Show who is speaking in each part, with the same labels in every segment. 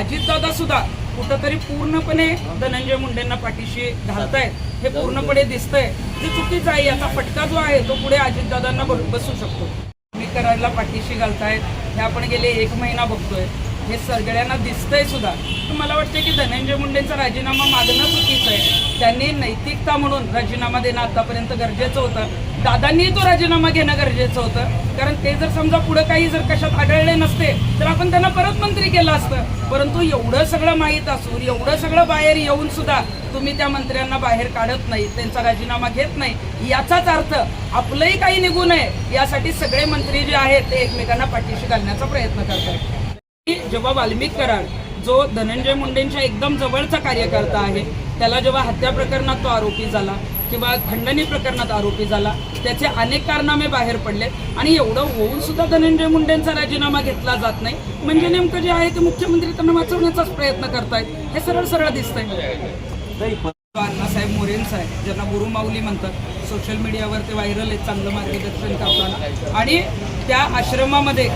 Speaker 1: दादा सुद्धा कुठंतरी पूर्णपणे धनंजय मुंडेंना पाठीशी घालतायत. हे पूर्णपणे दिसतंय. जे चुकीचं आहे. याचा फटका जो आहे तो पुढे अजितदादांना बसू शकतो. मी करायला पाठीशी घालतायत. हे आपण गेले एक महिना बघतोय. हे सगळ्यांना दिसतंय सुद्धा. तर मला वाटतं की धनंजय मुंडेंचा राजीनामा मागणं चुकीचं आहे. त्यांनी नैतिकता म्हणून राजीनामा देणं आतापर्यंत गरजेचं होतं. दादांनी तो राजीनामा घेणं गरजेचं होतं. कारण ते जर समजा पुढं काही जर कशात आढळले नसते तर आपण त्यांना परत मंत्री केलं असतं. परंतु एवढं सगळं माहीत असून एवढं सगळं बाहेर येऊन सुद्धा तुम्ही त्या मंत्र्यांना बाहेर काढत नाही त्यांचा राजीनामा घेत नाही. याचाच अर्थ आपलंही काही निघू नये यासाठी सगळे मंत्री जे आहेत ते एकमेकांना पाठीशी घालण्याचा प्रयत्न करतात जेव्हा वाल्मिक कराड जो धनंजय मुंडेंच्या एकदम जवळचा कार्यकर्ता आहे त्याला जेव्हा हत्या प्रकरणात तो आरोपी झाला किंवा खंडणी प्रकरणात आरोपी झाला त्याचे अनेक कारनामे बाहेर पडले आणि एवढं होऊन सुद्धा धनंजय मुंडेंचा राजीनामा घेतला जात नाही. म्हणजे नेमकं जे आहे ते मुख्यमंत्री त्यांना वाचवण्याचाच प्रयत्न करतायत. हे सरळ सरळ दिसतंय. अण्णासाहेब मोरेंचा आहे ज्यांना गुरु माऊली म्हणतात. सोशल मीडियावर ते व्हायरल आहेत चांगलं मार्गदर्शन करताना. आणि त्या आश्रमामध्ये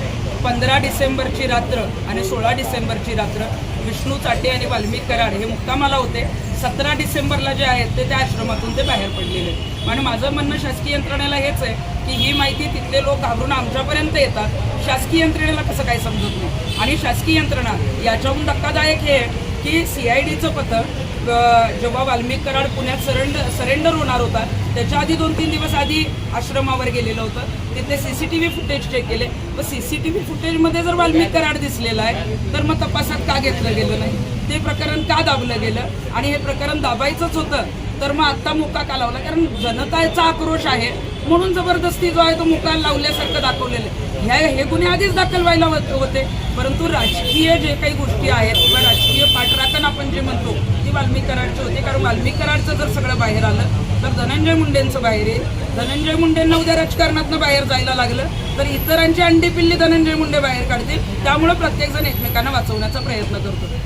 Speaker 1: पंधरा डिसेंबरची रात्र आणि सोळा डिसेंबरची रात्र विष्णू चाटे आणि वाल्मिक कराड हे मुक्कामाला होते. सतरा डिसेंबरला जे आहेत ते त्या आश्रमातून ते बाहेर पडलेले आहेत. आणि माझं म्हणणं शासकीय यंत्रणेला हेच आहे की ही माहिती तिथले लोक घाबरून आमच्यापर्यंत येतात. शासकीय यंत्रणेला कसं काही समजत नाही? आणि शासकीय यंत्रणा याच्याहून धक्कादायक हे की सी आय डीचं पथक जेव्हा वाल्मिक कराड पुण्यात सरेंड सरेंडर होणार होता त्याच्या आधी दोन तीन दिवस आधी आश्रमावर गेलेलं होतं. तिथे व्ही फुटेज चेक केले. व व्ही फुटेजमध्ये जर वाल्मिक कराड दिसलेला आहे तर मग तपासात का घेतलं गेलं नाही? ते प्रकरण का दाबलं गेलं? आणि हे प्रकरण दाबायचंच होतं तर मग आत्ता मुका का लावला? कारण जनताचा आक्रोश आहे. म्हणून जबरदस्ती जो आहे तो मुका लावल्यासारखं दाखवलेलं आहे. ह्या हे गुन्हे आधीच दाखल व्हायला होते परंतु राजकीय जे काही गोष्टी आहेत किंवा राजकीय पाठराखण आपण जे म्हणतो ती वाल्मिक कराडची कारण वाल्मिक कराडचं जर सगळं बाहेर आलं तर धनंजय मुंडेंचं बाहेर येईल. धनंजय मुंडेंना उद्या राजकारणातनं बाहेर जायला लागलं तर इतरांची अंडी पिल्ली धनंजय मुंडे बाहेर काढतील. त्यामुळं प्रत्येकजण एकमेकांना वाचवण्याचा प्रयत्न करतो